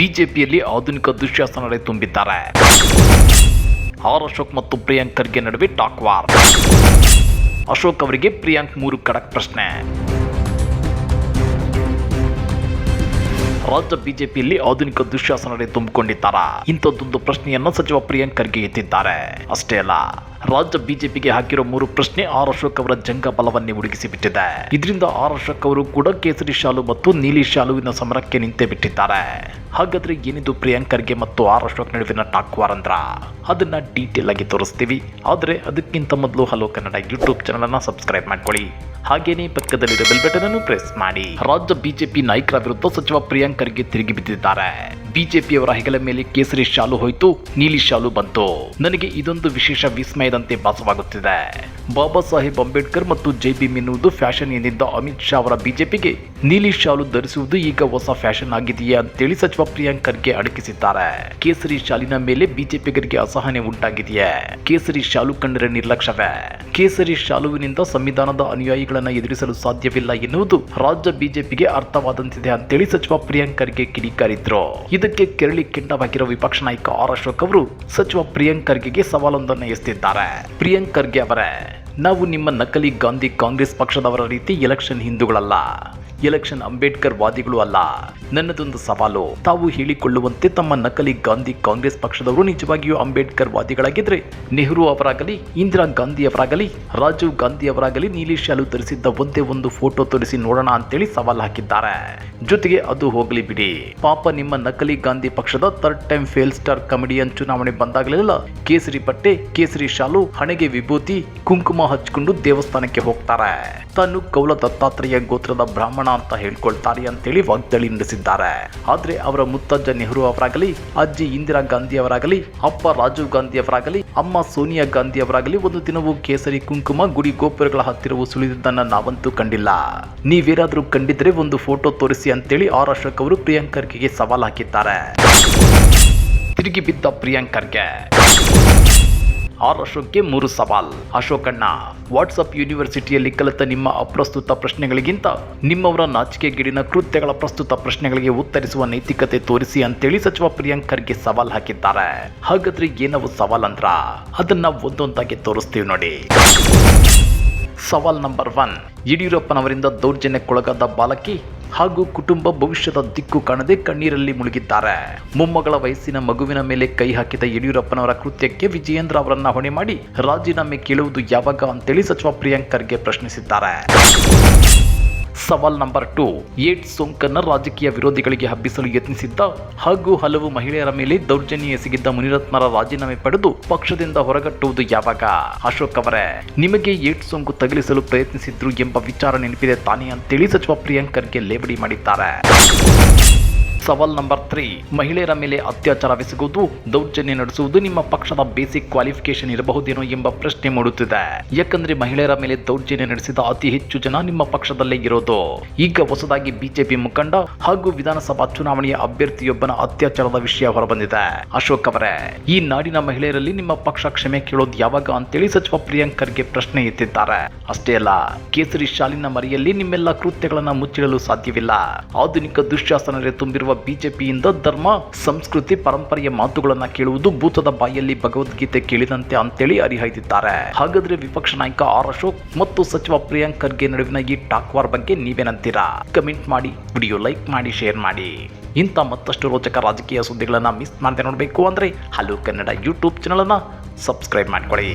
ಬಿಜೆಪಿಯಲ್ಲಿ ಆಧುನಿಕ ದುಶ್ಯಾಸನರೇ ತುಂಬಿದ್ದಾರೆ. ಆರ್ ಅಶೋಕ್ ಮತ್ತು ಪ್ರಿಯಾಂಕ್ ಖರ್ಗೆ ನಡುವೆ ಟಾಕ್ ವಾರ್ ಅಶೋಕ್ ಅವರಿಗೆ ಪ್ರಿಯಾಂಕ್ ಮೂರು ಖಡಕ್ ಪ್ರಶ್ನೆ. ರಾಜ್ಯ ಬಿಜೆಪಿಯಲ್ಲಿ ಆಧುನಿಕ ದುಶ್ಯಾಸನರೇ ತುಂಬಿಕೊಂಡಿದ್ದಾರಾ? ಇಂಥದ್ದೊಂದು ಪ್ರಶ್ನೆಯನ್ನು ಸಚಿವ ಪ್ರಿಯಾಂಕ್ ಖರ್ಗೆ ಎತ್ತಿದ್ದಾರೆ. ಅಷ್ಟೇ ಅಲ್ಲ ರಾಜ್ಯ ಬಿಜೆಪಿಗೆ ಹಾಕಿರೋ ಮೂರು ಪ್ರಶ್ನೆ ಆರ್ ಅಶೋಕ್ ಅವರ ಜಂಗ ಬಲವನ್ನೇ ಉಡುಗಿಸಿ ಬಿಟ್ಟಿದೆ. ಇದರಿಂದ ಆರ್ ಅಶೋಕ್ ಅವರು ಕೂಡ ಕೇಸರಿ ಶಾಲು ಮತ್ತು ನೀಲಿ ಶಾಲುವಿನ ಸಮರಕ್ಕೆ ನಿಂತೇ ಬಿಟ್ಟಿದ್ದಾರೆ. ಹಾಗಾದ್ರೆ ಏನಿದು ಪ್ರಿಯಾಂಕರ್ಗೆ ಮತ್ತು ಆರ್ ಅಶೋಕ್ ನಡುವಿನ ಟಾಕ್ ವಾರ್ ಅಂದ್ರ ಅದನ್ನ ಡೀಟೇಲ್ ಆಗಿ ತೋರಿಸ್ತೀವಿ. ಆದ್ರೆ ಅದಕ್ಕಿಂತ ಮೊದಲು ಹಲೋ ಕನ್ನಡ ಯೂಟ್ಯೂಬ್ ಚಾನಲ್ ಅನ್ನ ಸಬ್ಸ್ಕ್ರೈಬ್ ಮಾಡ್ಕೊಳ್ಳಿ. ಹಾಗೇನೇ ಪಕ್ಕದಲ್ಲಿರೋ ಬೆಲ್ ಬಟನ್ ಅನ್ನು ಪ್ರೆಸ್ ಮಾಡಿ. ರಾಜ್ಯ ಬಿಜೆಪಿ ನಾಯಕರ ವಿರುದ್ಧ ಸಚಿವ ಪ್ರಿಯಾಂಕರ್ಗೆ ತಿರುಗಿ ಬಿದ್ದಿದ್ದಾರೆ. ಬಿಜೆಪಿಯವರ ಹೆಗಲ ಮೇಲೆ ಕೇಸರಿ ಶಾಲು ಹೋಯ್ತು, ನೀಲಿ ಶಾಲು ಬಂತು. ನನಗೆ ಇದೊಂದು ವಿಶೇಷ ವಿಸ್ಮಯದಂತೆ ಭಾಸವಾಗುತ್ತಿದೆ. ಬಾಬಾ ಸಾಹೇಬ್ ಅಂಬೇಡ್ಕರ್ ಮತ್ತು ಜೆ ಬಿ ಎನ್ನುವುದು ಫ್ಯಾಷನ್ ಎಂದಿದ್ದ ಅಮಿತ್ ಶಾ ಅವರ ಬಿಜೆಪಿಗೆ. ನೀಲಿ ಶಾಲು ಧರಿಸುವುದು ಈಗ ಹೊಸ ಫ್ಯಾಷನ್ ಆಗಿದೆಯೇ ಅಂತೇಳಿ ಸಚಿವ ಪ್ರಿಯಾಂಕ್ ಖರ್ಗೆ ಅಡಗಿಸಿದ್ದಾರೆ. ಕೇಸರಿ ಶಾಲಿನ ಮೇಲೆ ಬಿಜೆಪಿಗರಿಗೆ ಅಸಹನೆ ಉಂಟಾಗಿದೆಯೇ? ಕೇಸರಿ ಶಾಲು ಕಂಡರೆ ನಿರ್ಲಕ್ಷ್ಯವೇ? ಕೇಸರಿ ಶಾಲುವಿನಿಂದ ಸಂವಿಧಾನದ ಅನುಯಾಯಿಗಳನ್ನು ಎದುರಿಸಲು ಸಾಧ್ಯವಿಲ್ಲ ಎನ್ನುವುದು ರಾಜ್ಯ ಬಿಜೆಪಿಗೆ ಅರ್ಥವಾದಂತಿದೆ ಅಂತೇಳಿ ಸಚಿವ ಪ್ರಿಯಾಂಕ್ ಖರ್ಗೆ ಕಿಡಿಕಾರಿದ್ರು. ಇದಕ್ಕೆ ಕೆರಳಿ ಕೆಂಡವಾಗಿರುವ ವಿಪಕ್ಷ ನಾಯಕ ಆರ್ ಅಶೋಕ್ ಅವರು ಸಚಿವ ಪ್ರಿಯಾಂಕ್ ಖರ್ಗೆಗೆ ಸವಾಲೊಂದನ್ನು ಎಸ್ತಿದ್ದಾರೆ ಪ್ರಿಯಾಂಕ್ ಖರ್ಗೆ ಅವರೇ ನಾವು ನಿಮ್ಮ ನಕಲಿ ಗಾಂಧಿ ಕಾಂಗ್ರೆಸ್ ಪಕ್ಷದವರ ರೀತಿ ಎಲೆಕ್ಷನ್ ಹಿಂದೂಗಳಲ್ಲ. ಎಲೆಕ್ಷನ್ ಅಂಬೇಡ್ಕರ್ ವಾದಿಗಳು ಅಲ್ಲ. ನನ್ನದೊಂದು ಸವಾಲು, ತಾವು ಹೇಳಿಕೊಳ್ಳುವಂತೆ ತಮ್ಮ ನಕಲಿ ಗಾಂಧಿ ಕಾಂಗ್ರೆಸ್ ಪಕ್ಷದವರು ನಿಜವಾಗಿಯೂ ಅಂಬೇಡ್ಕರ್ ವಾದಿಗಳಾಗಿದ್ರೆ. ನೆಹರು ಅವರಾಗಲಿ, ಇಂದಿರಾ ಗಾಂಧಿ ಅವರಾಗಲಿ, ರಾಜೀವ್ ಗಾಂಧಿ ಅವರಾಗಲಿ ನೀಲಿ ಶಾಲು ಧರಿಸಿದ್ದ ಒಂದೇ ಒಂದು ಫೋಟೋ ತೋರಿಸಿ ನೋಡೋಣ ಅಂತೇಳಿ ಸವಾಲು ಹಾಕಿದ್ದಾರೆ. ಜೊತೆಗೆ ಅದು ಹೋಗಲಿ ಬಿಡಿ. ಪಾಪ ನಿಮ್ಮ ನಕಲಿ ಗಾಂಧಿ ಪಕ್ಷದ third time fail star comedian ಚುನಾವಣೆ ಬಂದಾಗಲೆಲ್ಲ ಕೇಸರಿ ಬಟ್ಟೆ, ಕೇಸರಿ ಶಾಲು, ಹಣೆಗೆ ವಿಭೂತಿ, ಕುಂಕುಮ ಹಚ್ಕೊಂಡು ದೇವಸ್ಥಾನಕ್ಕೆ ಹೋಗ್ತಾರೆ. ತಾನು ಕೌಲ ದತ್ತಾತ್ರೇಯ ಗೋತ್ರದ ಬ್ರಾಹ್ಮಣ ಅಂತ ಹೇಳ್ಕೊಳ್ತಾರೆ ಅಂತೇಳಿ ವಾಗ್ದಾಳಿ ನಡೆಸಿದ್ದಾರೆ. ಆದ್ರೆ ಅವರ ಮುತ್ತಜ್ಜ ನೆಹರು ಅವರಾಗಲಿ, ಅಜ್ಜಿ ಇಂದಿರಾ ಗಾಂಧಿ ಅವರಾಗಲಿ, ಅಪ್ಪ ರಾಜೀವ್ ಗಾಂಧಿ ಅವರಾಗಲಿ, ಅಮ್ಮ ಸೋನಿಯಾ ಗಾಂಧಿ ಅವರಾಗಲಿ ಒಂದು ದಿನವೂ ಕೇಸರಿ ಕುಂಕುಮ, ಗುಡಿ ಗೋಪುರಗಳ ಹತ್ತಿರವೂ ಸುಳಿದಿದ್ದನ್ನ ನಾವಂತೂ ಕಂಡಿಲ್ಲ. ನೀವೇನಾದ್ರೂ ಕಂಡಿದ್ರೆ ಒಂದು ಫೋಟೋ ತೋರಿಸಿ ಅಂತೇಳಿ ಆರ್ ಅಶೋಕ್ ಅವರು ಪ್ರಿಯಾಂಕರ್ಗೆ ಸವಾಲ್ ಹಾಕಿದ್ದಾರೆ. ತಿರುಗಿ ಬಿದ್ದ ಪ್ರಿಯಾಂಕ್ ಖರ್ಗೆ ಆರ್ ಅಶೋಕ್ಗೆ ಮೂರು ಸವಾಲ್. ಅಶೋಕಣ್ಣ, ವಾಟ್ಸಪ್ ಯೂನಿವರ್ಸಿಟಿಯಲ್ಲಿ ಕಲಿತ ನಿಮ್ಮ ಅಪ್ರಸ್ತುತ ಪ್ರಶ್ನೆಗಳಿಗಿಂತ ನಿಮ್ಮವರ ನಾಚಿಕೆಗೇಡಿನ ಕೃತ್ಯಗಳ ಪ್ರಸ್ತುತ ಪ್ರಶ್ನೆಗಳಿಗೆ ಉತ್ತರಿಸುವ ನೈತಿಕತೆ ತೋರಿಸಿ ಅಂತೇಳಿ ಸಚಿವ ಪ್ರಿಯಾಂಕ್ ಖರ್ಗೆ ಸವಾಲ್ ಹಾಕಿದ್ದಾರೆ. ಹಾಗಾದ್ರೆ ಏನವು ಸವಾಲ್ ಅಂದ್ರ? ಅದನ್ನ ಒಂದೊಂದಾಗಿ ತೋರಿಸ್ತೀವಿ ನೋಡಿ. ಸವಾಲ್ ನಂಬರ್ ಒನ್, ಯಡಿಯೂರಪ್ಪನವರಿಂದ ದೌರ್ಜನ್ಯಕ್ಕೊಳಗಾದ ಬಾಲಕಿ ಹಾಗೂ ಕುಟುಂಬ ಭವಿಷ್ಯದ ದಿಕ್ಕು ಕಾಣದೆ ಕಣ್ಣೀರಲ್ಲಿ ಮುಳುಗಿದ್ದಾರೆ. ಮೊಮ್ಮಗಳ ವಯಸ್ಸಿನ ಮಗುವಿನ ಮೇಲೆ ಕೈ ಹಾಕಿದ ಯಡಿಯೂರಪ್ಪನವರ ಕೃತ್ಯಕ್ಕೆ ವಿಜಯೇಂದ್ರ ಅವರನ್ನ ಹೊಣೆ ಮಾಡಿ ರಾಜೀನಾಮೆ ಕೇಳುವುದು ಯಾವಾಗ ಅಂತೇಳಿ ಸಚಿವ ಪ್ರಿಯಾಂಕರ್ಗೆ ಪ್ರಶ್ನಿಸಿದ್ದಾರೆ. ಸವಾಲ್ ನಂಬರ್ ಟು, ಏಡ್ಸ್ ಸೋಂಕನ್ನು ರಾಜಕೀಯ ವಿರೋಧಿಗಳಿಗೆ ಹಬ್ಬಿಸಲು ಯತ್ನಿಸಿದ್ದ ಹಾಗೂ ಹಲವು ಮಹಿಳೆಯರ ಮೇಲೆ ದೌರ್ಜನ್ಯ ಎಸಗಿದ್ದ ಮುನಿರತ್ನರ ರಾಜೀನಾಮೆ ಪಡೆದು ಪಕ್ಷದಿಂದ ಹೊರಗಟ್ಟುವುದು ಯಾವಾಗ? ಅಶೋಕ್ ಅವರೇ, ನಿಮಗೆ ಏಡ್ಸ್ ಸೋಂಕು ತಗಲಿಸಲು ಪ್ರಯತ್ನಿಸಿದ್ರು ಎಂಬ ವಿಚಾರ ನೆನಪಿದೆ ತಾನೇ ಅಂತೇಳಿ ಸಚಿವ ಪ್ರಿಯಾಂಕರ್ಗೆ ಲೇಬಡಿ ಮಾಡಿದ್ದಾರೆ. ಸವಾಲ್ ನಂಬರ್ ತ್ರೀ ಮಹಿಳೆಯರ ಮೇಲೆ ಅತ್ಯಾಚಾರವೆಸಗುವುದು ದೌರ್ಜನ್ಯ ನಡೆಸುವುದು ನಿಮ್ಮ ಪಕ್ಷದ ಬೇಸಿಕ್ ಕ್ವಾಲಿಫಿಕೇಶನ್ ಇರಬಹುದೇನೋ ಎಂಬ ಪ್ರಶ್ನೆ ಮೂಡುತ್ತಿದೆ. ಯಾಕಂದ್ರೆ ಮಹಿಳೆಯರ ಮೇಲೆ ದೌರ್ಜನ್ಯ ನಡೆಸಿದ ಅತಿ ಹೆಚ್ಚು ಜನ ನಿಮ್ಮ ಪಕ್ಷದಲ್ಲೇ ಇರೋದು. ಈಗ ಹೊಸದಾಗಿ ಬಿಜೆಪಿ ಮುಖಂಡ ಹಾಗೂ ವಿಧಾನಸಭಾ ಚುನಾವಣೆಯ ಅಭ್ಯರ್ಥಿಯೊಬ್ಬನ ಅತ್ಯಾಚಾರದ ವಿಷಯ ಹೊರಬಂದಿದೆ. ಅಶೋಕ್ ಅವರೇ, ಈ ನಾಡಿನ ಮಹಿಳೆಯರಲ್ಲಿ ನಿಮ್ಮ ಪಕ್ಷ ಕ್ಷಮೆ ಕೇಳೋದು ಯಾವಾಗ ಅಂತೇಳಿ ಸಚಿವ ಪ್ರಿಯಾಂಕ್ ಖರ್ಗೆ ಪ್ರಶ್ನೆ ಎತ್ತಿದ್ದಾರೆ. ಅಷ್ಟೇ ಅಲ್ಲ, ಕೇಸರಿ ಶಾಲಿನ ಮರೆಯಲ್ಲಿ ನಿಮ್ಮೆಲ್ಲ ಕೃತ್ಯಗಳನ್ನ ಮುಚ್ಚಿಡಲು ಸಾಧ್ಯವಿಲ್ಲ. ಆಧುನಿಕ ದುಶ್ಯಾಸನರೇ ತುಂಬಿರುವ ಬಿಜೆಪಿಯಿಂದ ಧರ್ಮ, ಸಂಸ್ಕೃತಿ, ಪರಂಪರೆಯ ಮಾತುಗಳನ್ನ ಕೇಳುವುದು ಭೂತದ ಬಾಯಲ್ಲಿ ಭಗವದ್ಗೀತೆ ಕೇಳಿದಂತೆ ಅಂತೇಳಿ ಹರಿಹಾಯ್ದಿದ್ದಾರೆ. ಹಾಗಾದ್ರೆ ವಿಪಕ್ಷ ನಾಯಕ ಆರ್ ಅಶೋಕ್ ಮತ್ತು ಸಚಿವ ಪ್ರಿಯಾಂಕ್ ಖರ್ಗೆ ನಡುವಿನ ಈ ಟಾಕ್ ವಾರ್ ಬಗ್ಗೆ ನೀವೇನಂತೀರಾ? ಕಮೆಂಟ್ ಮಾಡಿ, ವಿಡಿಯೋ ಲೈಕ್ ಮಾಡಿ, ಶೇರ್ ಮಾಡಿ. ಇಂಥ ಮತ್ತಷ್ಟು ರೋಚಕ ರಾಜಕೀಯ ಸುದ್ದಿಗಳನ್ನ ಮಿಸ್ ಮಾಡದೆ ನೋಡಬೇಕು ಅಂದ್ರೆ ಹಲೋ ಕನ್ನಡ ಯೂಟ್ಯೂಬ್ ಚಾನಲನ್ನು ಸಬ್ಸ್ಕ್ರೈಬ್ ಮಾಡ್ಕೊಳ್ಳಿ.